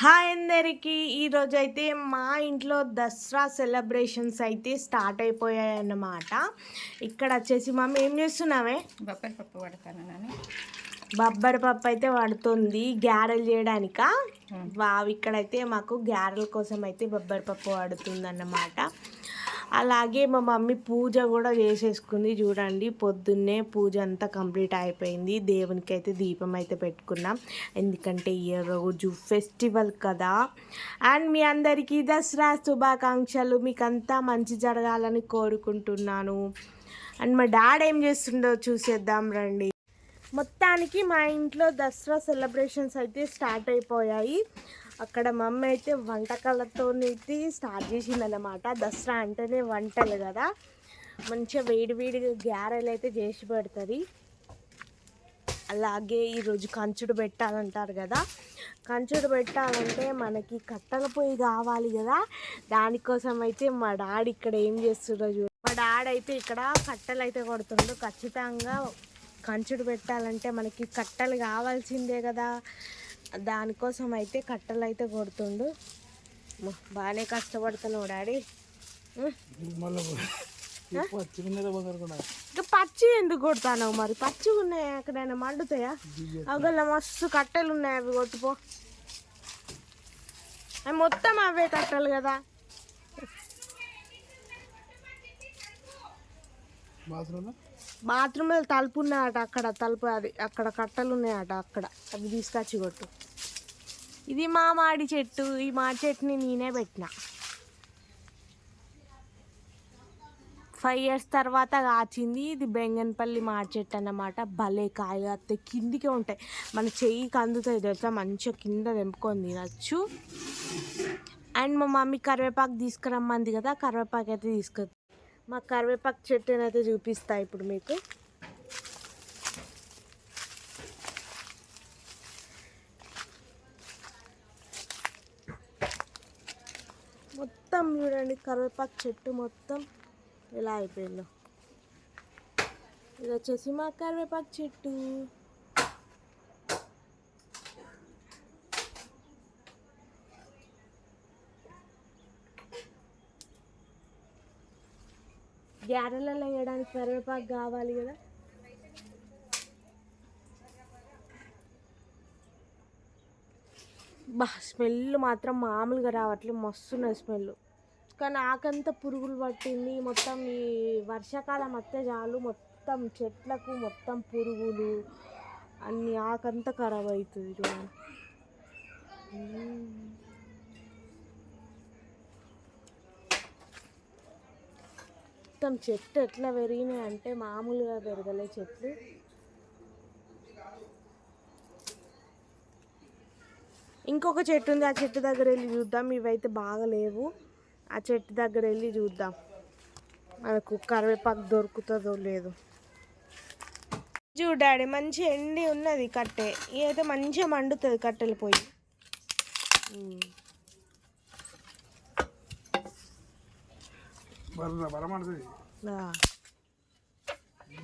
Hi అందరికీ. ఈరోజు అయితే మా ఇంట్లో దసరా సెలబ్రేషన్స్ అయితే స్టార్ట్ అయిపోయాయి అన్నమాట ఇక్కడ వచ్చేసి మమ్మీ ఏం చేస్తున్నావే? బొబ్బరి పప్పు పడతాను బబ్బరి పప్పు అయితే పడుతుంది గ్యారెలు చేయడానిక? వావ్ ఇక్కడైతే మాకు గ్యారెల కోసం అయితే బొబ్బరి పప్పు పడుతుంది అన్నమాట అలాగే మా మమ్మీ పూజ కూడా చేసేసుకుంది చూడండి. పొద్దున్నే పూజ అంతా కంప్లీట్ అయిపోయింది. దేవునికి అయితే దీపం అయితే పెట్టుకున్నాం. ఎందుకంటే ఈ రోజు ఫెస్టివల్ కదా. అండ్ మీ అందరికీ దసరా శుభాకాంక్షలు. మీకు అంతా మంచి జరగాలని కోరుకుంటున్నాను. అండ్ మా డాడ్ ఏం చేస్తుండో చూసేద్దాం రండి. మొత్తానికి మా ఇంట్లో దసరా సెలబ్రేషన్స్ అయితే స్టార్ట్ అయిపోయాయి. అక్కడ మమ్మీ అయితే వంటకాలతో స్టార్ట్ స్టార్ట్ చేసిందన్నమాట. దసరా అంటేనే వంటలు కదా. మంచిగా వేడివేడిగా గ్యారెలు అయితే చేసి పెడుతుంది. అలాగే ఈరోజు కంచుడు పెట్టాలంటారు కదా. కంచుడు పెట్టాలంటే మనకి కట్టెల పొయ్యి కావాలి కదా. దానికోసం అయితే మా డాడీ ఇక్కడ ఏం చేస్తుండో మా డాడీ అయితే ఇక్కడ కట్టెలు అయితే కొడుతుండు. ఖచ్చితంగా కంచుడు పెట్టాలంటే మనకి కట్టెలు కావాల్సిందే కదా. దానికోసం అయితే కట్టెలు అయితే కొడుతుండు బాగానే కష్టపడుతున్నావు డాడీ? ఇంకా పచ్చి ఎందుకు కొడతాను మరి? పచ్చి ఉన్నాయి ఎక్కడైనా మండుతాయా? అగల మస్తు కట్టెలు ఉన్నాయి అవి కొట్టుపో. అవి మొత్తం అవే కట్టెలు కదా. బాత్రూంలో తలుపు ఉన్నాయట అక్కడ తలుపు అది అక్కడ కట్టలు ఉన్నాయట అక్కడ. అవి తీసుకొచ్చి కొట్టు. ఇది మా మాడి చెట్టు ఈ మాడి చెట్టుని నేనే పెట్టిన. ఫైవ్ ఇయర్స్ తర్వాత కాచింది ఇది బెంగన్పల్లి మాడి చెట్టు అన్నమాట. భలే కాయలు వస్తాయి కిందికే ఉంటాయి. మన చెయ్యికి అందుతాయి తెలుసా? మంచిగా కింద తెంపుకొని తినచ్చు. అండ్ మా మమ్మీ కరివేపాకు తీసుకురమ్మంది కదా కరివేపాకు అయితే తీసుకొ మా కరివేపాకు చెట్టుని అయితే చూపిస్తా ఇప్పుడు మీకు. మొత్తం చూడండి కరివేపాకు చెట్టు మొత్తం ఇలా అయిపోయిందో. ఇది వచ్చేసి మా కరివేపాకు చెట్టు. గ్యారెలలో వేయడానికి కరివేపాకు కావాలి కదా. బా స్మెల్ మాత్రం మామూలుగా రావట్లేదు. మస్తున్నది స్మెల్. కానీ ఆకంతా పురుగులు పట్టింది. మొత్తం ఈ వర్షాకాలం వస్తే చాలు మొత్తం చెట్లకు మొత్తం పురుగులు అన్నీ ఆకంతా ఖరాబ్ అవుతుంది చూడండి మొత్తం చెట్టు ఎట్లా పెరిగినాయి అంటే మామూలుగా పెరగలే చెట్లు. ఇంకొక చెట్టు ఉంది ఆ చెట్టు దగ్గర వెళ్ళి చూద్దాం. ఇవైతే బాగా లేవు ఆ చెట్టు దగ్గర వెళ్ళి చూద్దాం. మనకు కరివేపాకు దొరుకుతుందో లేదు. చూడాడి మంచి ఎండి ఉన్నది కట్టె. ఇదైతే మంచిగా మండుతుంది కట్టెలు పోయి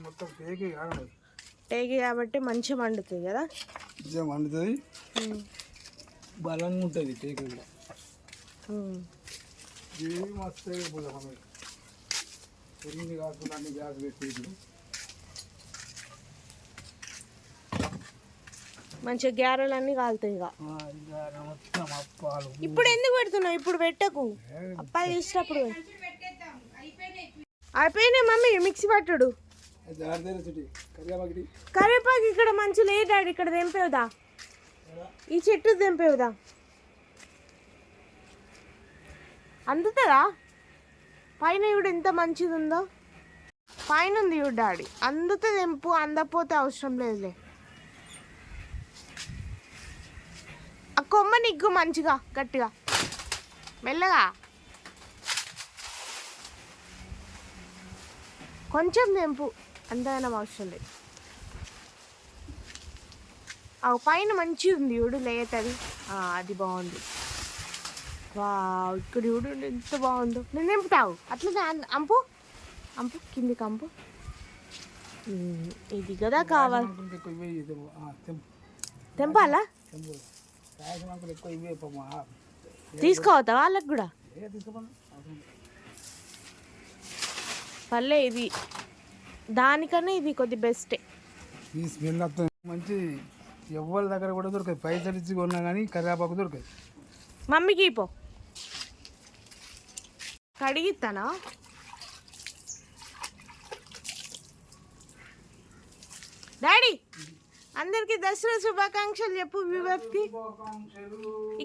మొత్తం కాదు. టేకి కాబట్టి మంచిగా మండుతుంది కదా? నిజం వండుతుంది. బలంగా ఉంటుంది పేకి కూడా. మస్తు కాకుండా అన్ని గ్యాస్ పెట్టి మంచిగా గ్యారెలు అన్నీ కాలుతాయి ఇక. ఇప్పుడు ఎందుకు పెడుతున్నావు? ఇప్పుడు పెట్టకు. అప్పాలు చేసేటప్పుడు అయిపోయినాయి మమ్మీ మిక్సీ పట్టుడు. కరివేపాకు ఇక్కడ మంచి లేదాడు ఇక్కడ తెంపేవుదా? ఈ చెట్టు తెంపేవుదా? అందుతుందా పైన ఇప్పుడు ఎంత మంచిది ఉందో పైన ఉంది చూడు డాడీ. అందుతే తెంపు అందకపోతే అవసరం లేదులే. ఆ కొమ్మ నిగ్గు మంచిగా గట్టిగా. మెల్లగా. కొంచెం తెంపు అంతగానం అవసరం లేదు. ఆ పైన మంచిగా ఉంది చూడు లేట్ అది. అది బాగుంది. వా ఇక్కడ చూడు ఎంత బాగుందో. నేను తెంపుతావు అట్లనే అన్- అంపు. అంపు కిందికి అంపు. ఇది కదా కావాలి. తెంపాలా? తీసుకోవద్దా వాళ్ళకి కూడా ఏ తీసుకోమని అవసరం లేదు. పర్లే ఇది. దానికన్నా ఇది కొద్ది బెస్టే ఈ స్మెల్ మంచి ఎవరి దగ్గర కూడా దొరకదు. పైసలు ఇచ్చి కొన్నా కానీ కరివేపాకు దొరకదు. మమ్మీకి పో కడిగిస్తానా డాడీ అందరికి దసరా శుభాకాంక్షలు చెప్పు విభక్తి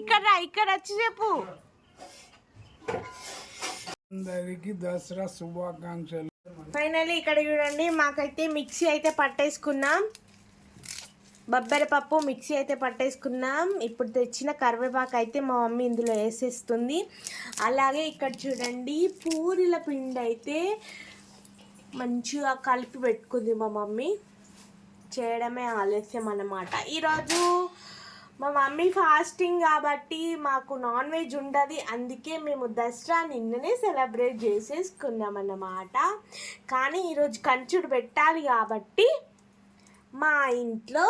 ఇక్కడ ఇక్కడ వచ్చి చెప్పు. అందరికి దసరా శుభాకాంక్షలు. ఫైనల్లీ ఇక్కడ చూడండి మాకైతే మిక్సీ అయితే పట్టేసుకున్నాం. బొబ్బరి పప్పు మిక్సీ అయితే పట్టేసుకున్నాం. ఇప్పుడు తెచ్చిన కరివేపాకు అయితే మా మమ్మీ ఇందులో వేసేస్తుంది. అలాగే ఇక్కడ చూడండి పూరీల పిండి అయితే మంచిగా కలిపి పెట్టుకుంది మా మమ్మీ. చేయడమే ఆలస్యం అన్నమాట. ఈరోజు మా మమ్మీ ఫాస్టింగ్ కాబట్టి మాకు నాన్ వెజ్ ఉండదు అందుకే మేము దసరా నిన్ననే సెలబ్రేట్ చేసేసుకున్నాం అన్నమాట కానీ ఈరోజు కంచుడు పెట్టాలి కాబట్టి మా ఇంట్లో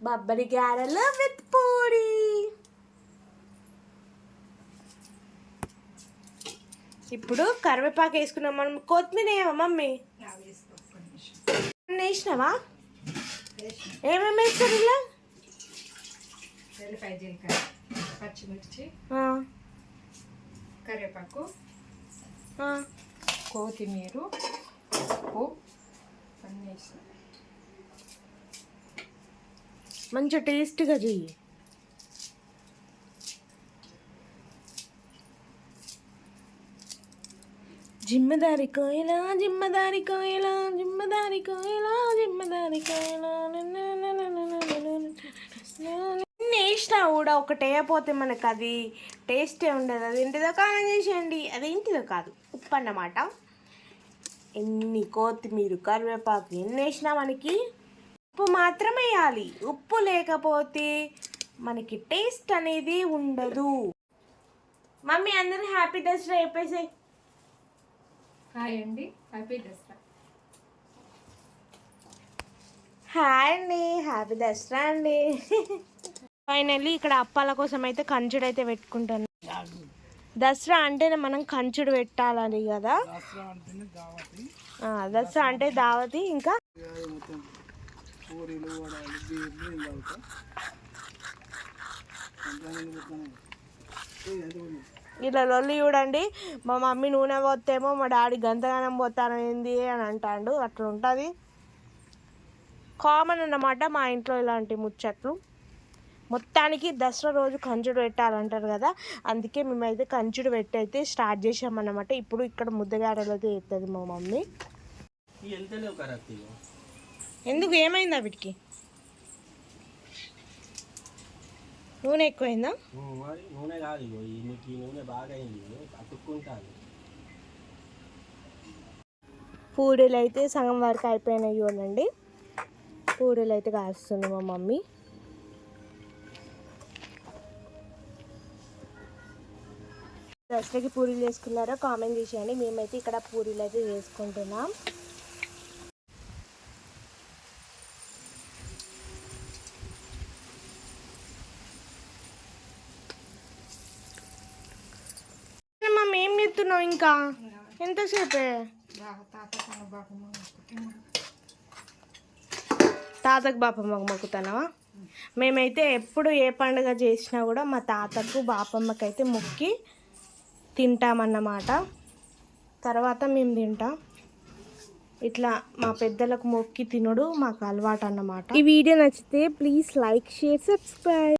బబ్బరి గారెలు విత్ పూరి. ఇప్పుడు కరివేపాకు వేసుకున్నాం మనం. కొత్తిమీర వేయమా మమ్మీ? వేసినావా? ఏమేమి వేస్తారు ఇలా? వెల్లిపాయ జీలకర్ర పచ్చిమిర్చి కరివేపాకు. కొత్తిమీర ఉప్పు అన్నీ మంచిగా టేస్ట్గా చెయ్యి. జిమ్మదారి కోయిలా జిమ్మదారి కోయిలా జిమ్మదారి కోయిలా జిమ్మదారి కోయిలా కూడా ఒకటే పోతే మనకు అది టేస్టే ఉండదు. అది ఏంటిదో కారం చేసేయండి. అది ఏంటిదో కాదు. ఉప్పు అన్నమాట. ఎన్ని కొత్తిమీర కరివేపాకు ఎన్ని వేసినా మనకి ఉప్పు మాత్రం వేయాలి. ఉప్పు లేకపోతే మనకి టేస్ట్ అనేది ఉండదు. మమ్మీ అందరూ హ్యాపీ దసరా చెప్పేసి హాయ్ అండి హ్యాపీ దసరా. హాయ్ అండి. హ్యాపీ దసరా అండి. ఫైనల్లీ ఇక్కడ అప్పాల కోసం అయితే కంచుడు అయితే పెట్టుకుంటాను. దసరా అంటేనే మనం కంచుడు పెట్టాలని కదా? దసరా అంటే దావతి ఇంకా? ఇలా లొల్లి చూడండి. మా మమ్మీ నూనె పోతేమో మా డాడీ గంతగానం పోతాను ఏంది అని అంటాడు. అట్లా ఉంటుంది కామన్ అన్నమాట మా ఇంట్లో ఇలాంటి ముచ్చట్లు. మొత్తానికి దసరా రోజు కంచుడు పెట్టాలంటారు కదా అందుకే మేమైతే కంచుడు పెట్టి అయితే స్టార్ట్ చేసామన్నమాట ఇప్పుడు ఇక్కడ ముద్దగాడలు అయితే ఎత్తది మా మమ్మీ. ఎందుకు ఏమైందా వీటికి? నూనె ఎక్కువైందా? ఉమ్, మరి నూనె కాదు ఇగో ఈ నీకు ఈ నూనె బాగా అయింది అతుక్కుంటాను పూరీలు అయితే సగం వరకు అయిపోయినాయి చూడండి. పూరీలు అయితే కాస్తుంది మా మమ్మీ. దసరాకి పూరీలు చేసుకున్నారో కామెంట్ చేసేయండి. మేమైతే ఇక్కడ పూరీలు అయితే చేసుకుంటున్నాం. మమ్మీ ఏం చెప్తున్నావు ఇంకా? ఎంతసేపే? తాతకు బాపమ్మ మొక్కుతానవా? మేమైతే ఎప్పుడు ఏ పండుగ చేసినా కూడా మా తాతకు బాపమ్మకి అయితే మొక్కి తింటామన్నమాట. తర్వాత మేము తింటాం. ఇట్లా మా పెద్దలకు మొక్కి తినుడు మాకు అలవాటు అన్నమాట ఈ వీడియో నచ్చితే ప్లీజ్ లైక్ షేర్ సబ్స్క్రైబ్.